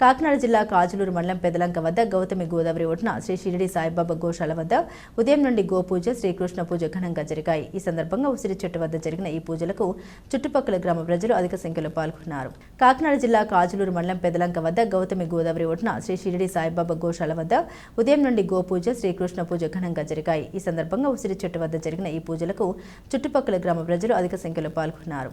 కాకినాడ జిల్లా కాజులూరు మండలం పెదలంక వద్ద గౌతమి గోదావరి ఒడ్డున శ్రీ షిరిడి సాయిబాబా గోశాల వద్ద ఉదయం నుండి గోపూజ శ్రీకృష్ణ పూజ ఘనంగా జరిగాయి. ఈ సందర్భంగా ఉసిరి చెట్టు వద్ద జరిగిన ఈ పూజలకు చుట్టుపక్కల గ్రామ ప్రజలు అధిక సంఖ్యలో పాల్గొన్నారు. కాకినాడ జిల్లా కాజులూరు మండలం పెదలంక వద్ద గౌతమి గోదావరి ఒడ్డున శ్రీ షిరిడి సాయిబాబా గోశాల వద్ద ఉదయం నుండి గోపూజ శ్రీకృష్ణ పూజ ఘనంగా జరిగాయి. ఈ సందర్భంగా ఉసిరి చెట్టు వద్ద జరిగిన ఈ పూజలకు చుట్టుపక్కల గ్రామ ప్రజలు అధిక సంఖ్యలో పాల్గొన్నారు.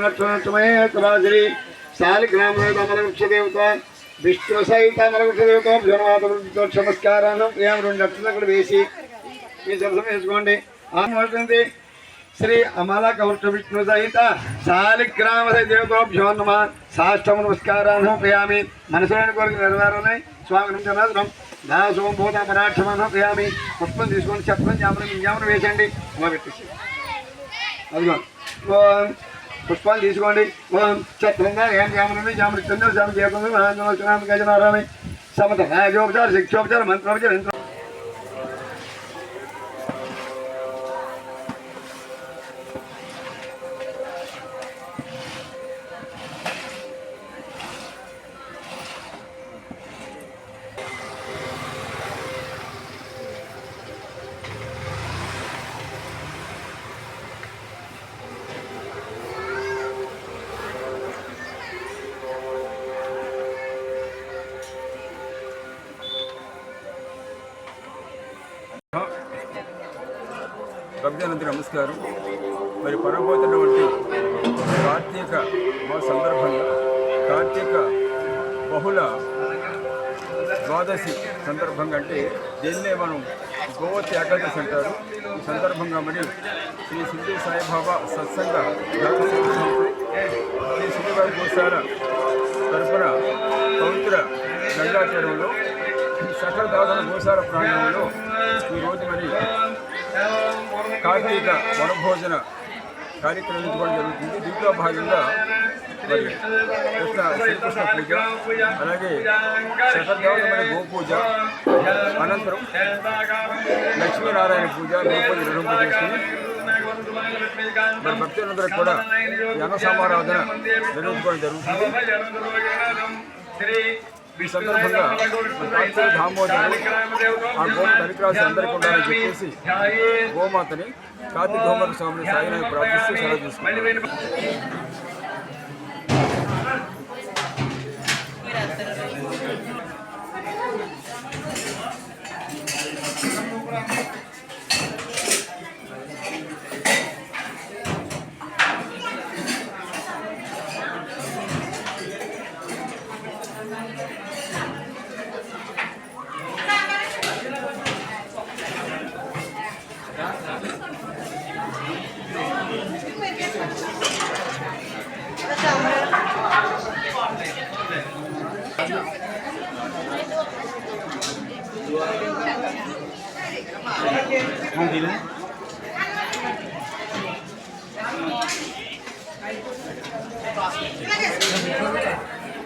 నక్షణమయ కులాశ్రీ సాలి గ్రామ దేవత విష్ణు సహిత అమర వృక్ష దేవత ప్రియం రెండు అక్షతలు వేసి మీ దర్శనం వేసుకోండి. ఆమోదండి శ్రీ అమల కౌష్ణ విష్ణు సహిత శాలిగ్రామ దేవతోభ్యో నమ. సాష్టమ నమస్కారాన్ని ప్రియామి. మనసులోని కోరిక నెరవేరాలని స్వామి నమస్కారం దాసోం భూత పరాక్షమాన ప్రియామి. పుష్పం తీసుకొని చెప్పడం జామరం ఇంజామరం వేసండి. అలా పెట్టేసి అదిగో. పుష్పాలు తీసుకోండి. చక్రంగా ఏం జామరమి జామరి చంద్ర జామ చేయకుండా నారాయణ గజనారాయణ సమత రాజోపచార శిక్షోపచార మంత్రోపచార యంత్ర నమస్కారం. మరి పరమపోతున్నటువంటి కార్తీక మా సందర్భంగా కార్తీక బహుళ ద్వాదశి సందర్భంగా అంటే దీన్నే మనం గోవతి ఏకాదశి అంటారు ఈ సందర్భంగా మరి శ్రీ సిద్ధి సాయిబాబా సత్సంగ శ్రీ శ్రీవారి గోశాల తరపున పవిత్ర గంగా తీరంలో సకల దాదాపు గోశాల ప్రాంగణంలో ఈరోజు మరి కార్తీక వనభోజన కార్యక్రమం కూడా జరుగుతుంది. దీంట్లో భాగంగా మరి కృష్ణ శ్రీకృష్ణ పూజ అలాగే శతదేవతమైన గోపూజ అనంతరం లక్ష్మీనారాయణ పూజ గోపూజ నిర్వహింప చేసుకుని మరి భక్తులందరూ కూడా అన్న సమారాధన నిర్వహించుకోవడం జరుగుతుంది. ఈ సందర్భంగా కార్తీక దామోదరుడు ఆ గోమ దరిక్రాసి అందరికీ ఉండాలని చెప్పేసి గోమాతని కార్తీక గోమర స్వామిని సాయినాన్ని ప్రార్థిస్తూ సెలవు không thì nữa Gracias.